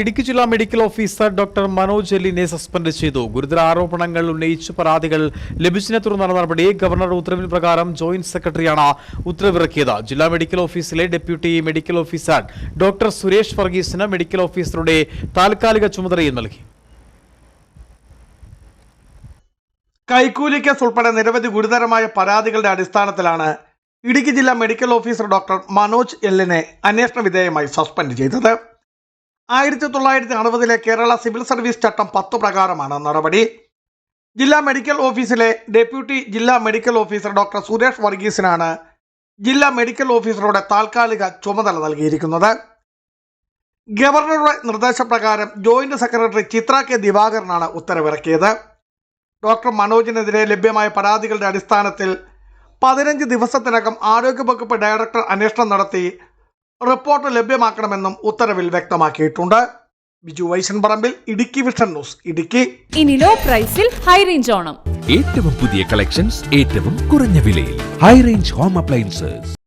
ഇടുക്കി ജില്ലാ medical officer doctor Manoj എല്ലിനെ suspend ചെയ്തു. ഗുരുതര ആരോപണങ്ങൾ ഉന്നയിച്ച് പരാതികൾ ലഭിച്ചതിനെ തുടർന്നാണ് നടപടി ഗവർണറുടെ ഉത്തരവിന് പ്രകാരം ജോയിന്റ് സെക്രട്ടറിയാണ് ഉത്തരവിറക്കിയത്. ജില്ലാ മെഡിക്കൽ ഓഫീസിലെ deputy medical officer doctor Suresh വർഗീസിന് medical ഓഫീസറുടെ താൽക്കാലിക ചുമതലയും നൽകി. കൈക്കൂലി കേസ് ഉൾപ്പെടെ നിരവധി ഗുരുതരമായ പരാതികളുടെ അടിസ്ഥാനത്തിലാണ് ഇടുക്കി ജില്ലാ മെഡിക്കൽ ഓഫീസർ ഡോക്ടർ മനോജ് എല്ലിനെ അന്വേഷണ വിധേയമായി സസ്പെൻഡ് ചെയ്തത്. ആയിരത്തി തൊള്ളായിരത്തി അറുപതിലെ കേരള സിവിൽ സർവീസ് ചട്ടം പത്ത് പ്രകാരമാണ് നടപടി. ജില്ലാ മെഡിക്കൽ ഓഫീസിലെ ഡെപ്യൂട്ടി ജില്ലാ മെഡിക്കൽ ഓഫീസർ ഡോക്ടർ സുരേഷ് വർഗീസിനാണ് ജില്ലാ മെഡിക്കൽ ഓഫീസറുടെ താൽക്കാലിക ചുമതല നൽകിയിരിക്കുന്നത്. ഗവർണറുടെ നിർദ്ദേശപ്രകാരം ജോയിന്റ് സെക്രട്ടറി ചിത്ര കെ ദിവാകരനാണ് ഉത്തരവിറക്കിയത്. ഡോക്ടർ മനോജിനെതിരെ ലഭ്യമായ പരാതികളുടെ അടിസ്ഥാനത്തിൽ പതിനഞ്ച് ദിവസത്തിനകം ആരോഗ്യവകുപ്പ് ഡയറക്ടർ അന്വേഷണം നടത്തി റിപ്പോർട്ട് ലഭ്യമാക്കണമെന്നും ഉത്തരവിൽ വ്യക്തമാക്കിയിട്ടുണ്ട്. ബിജു വൈശൻ പറമ്പിൽ ഇടുക്കി വിഷൻ ന്യൂസ് ഇടുക്കി. ഇനി ലോ പ്രൈസിൽ ഹൈ റേഞ്ച് ഓണം. ഏറ്റവും പുതിയ കളക്ഷൻസ് ഏറ്റവും കുറഞ്ഞ വിലയിൽ. High range home appliances